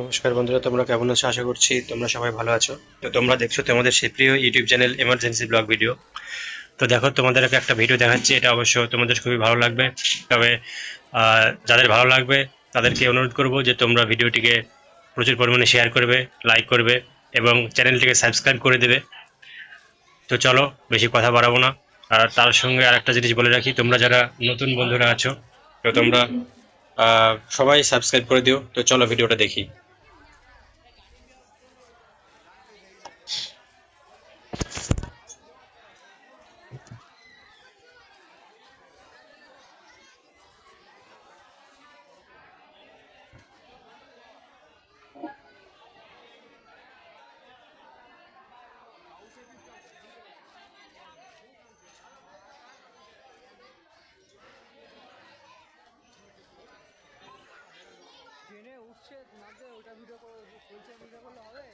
নমস্কার বন্ধুরা, তোমরা কেমন আছো? আশা করছি তোমরা সবাই ভালো আছো। তো তোমরা দেখছ তোমাদের সেই প্রিয় YouTube channel emergency blog video তো দেখো তোমাদেরকে একটা ভিডিও দেখাচ্ছি, এটা অবশ্য তোমাদের খুবই ভালো লাগবে। তবে যাদের ভালো লাগবে, তাদেরকে অনুরোধ করব যে তোমরা ভিডিওটিকে প্রচুর পরিমাণে শেয়ার করবে লাইক করবে, এবং চ্যানেলটিকে সাবস্ক্রাইব করে দেবে। তো চলো, বেশি কথা বাড়াবো না। আর তার সঙ্গে আর একটা জিনিস বলে রাখি, তোমরা যারা নতুন বন্ধুরা আছো, তো তোমরা সবাই সাবস্ক্রাইব করে দিও। তো চলো ভিডিওটা দেখি। উঠছে নামছে ওইটা ভিডিও করে চলছে ভিডিও করলে হবে?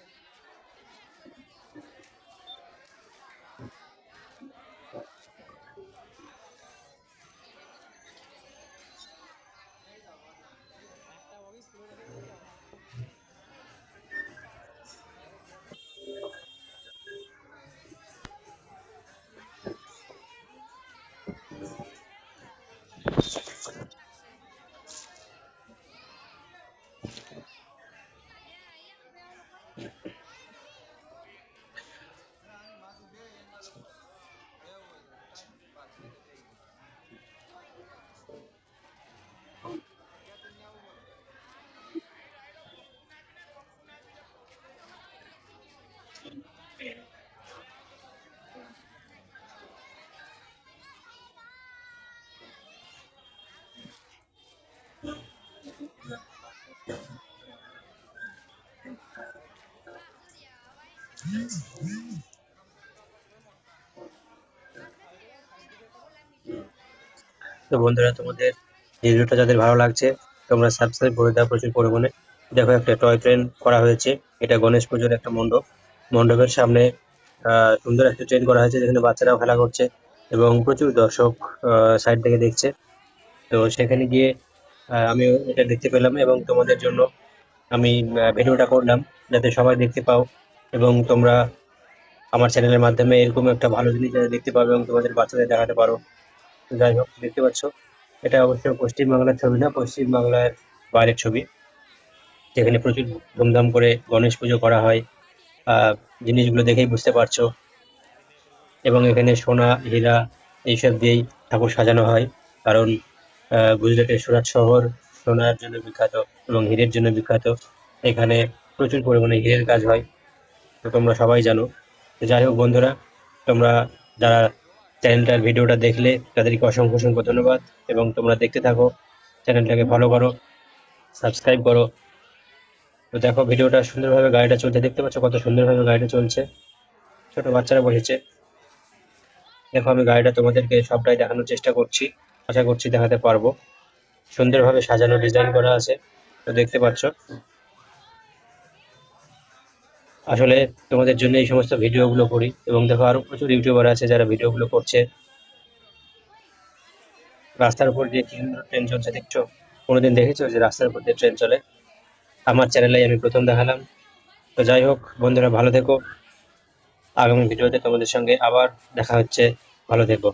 তো বন্ধুরা, তোমাদের ভিডিওটা যাদের ভালো লাগছে, তোমরা সাবস্ক্রাইব করে দাও প্রচুর পরিমাণে। দেখো, একটা টয় ট্রেন করা হয়েছে। এটা গণেশ পুজোর একটা মণ্ডপ। মণ্ডপের সামনে সুন্দর একটা ট্রেন করা হয়েছে, যেখানে বাচ্চারাও খেলা করছে এবং প্রচুর দর্শক সাইড থেকে দেখছে। তো সেখানে গিয়ে আমি এটা দেখতে পেলাম এবং তোমাদের জন্য আমি ভিডিওটা করলাম, যাতে সবাই দেখতে পাও এবং তোমরা আমার চ্যানেলের মাধ্যমে এরকম একটা ভালো জিনিস দেখতে পাবে এবং তোমাদের বাচ্চাদের দেখাতে পারো। যাই হোক, দেখতে পাচ্ছ, এটা অবশ্য পশ্চিমবাংলার ছবি না, পশ্চিমবাংলার বাইরের ছবি। যেখানে প্রচুর ধুমধাম করে গণেশ পুজো করা হয়। জিনিসগুলো দেখেই বুঝতে পারছ। এবং এখানে সোনা, হীরা, এইসব দিয়েই ঠাকুর সাজানো হয়। কারণ গুজরাটের সুরাট শহর, সোনার জন্য বিখ্যাত এবং হীরের জন্য বিখ্যাত। এখানে প্রচুর পরিমাণে হীরের কাজ হয়, তো তোমরা সবাই জানো। যাই হোক বন্ধুরা, তোমরা যারা চ্যানেলটার ভিডিওটা দেখলে, তাদেরকে অসংখ্য অসংখ্য ধন্যবাদ। এবং তোমরা দেখতে থাকো, চ্যানেলটাকে ফলো করো সাবস্ক্রাইব করো। তো দেখো ভিডিওটা সুন্দরভাবে গাড়িটা চলছে। দেখতে পাচ্ছ কত সুন্দরভাবে গাড়িটা চলছে। ছোট বাচ্চারা বসেছে। দেখো আমি গাড়িটা তোমাদেরকে সবটাই দেখানোর চেষ্টা করছি। আশা করছি দেখাতে পারব। সুন্দরভাবে সাজানো ডিজাইন করা আছে, তো দেখতে পাচ্ছ। আসলে তোমাদের জন্য এই সমস্ত ভিডিওগুলো করি, এবং দেখো আরও প্রচুর ইউটিউবার আছে যারা ভিডিওগুলো করছে। রাস্তার উপর দিয়ে ট্রেন চলছে, দেখছ? কোনোদিন দেখেছ যে রাস্তার উপর দিয়ে ট্রেন চলে? আমার চ্যানেলে আমি প্রথম দেখালাম। তো যাই হোক, বন্ধুরা ভালো থেকো। আগামী ভিডিওতে তোমাদের সঙ্গে আবার দেখা হচ্ছে। ভালো থেকো।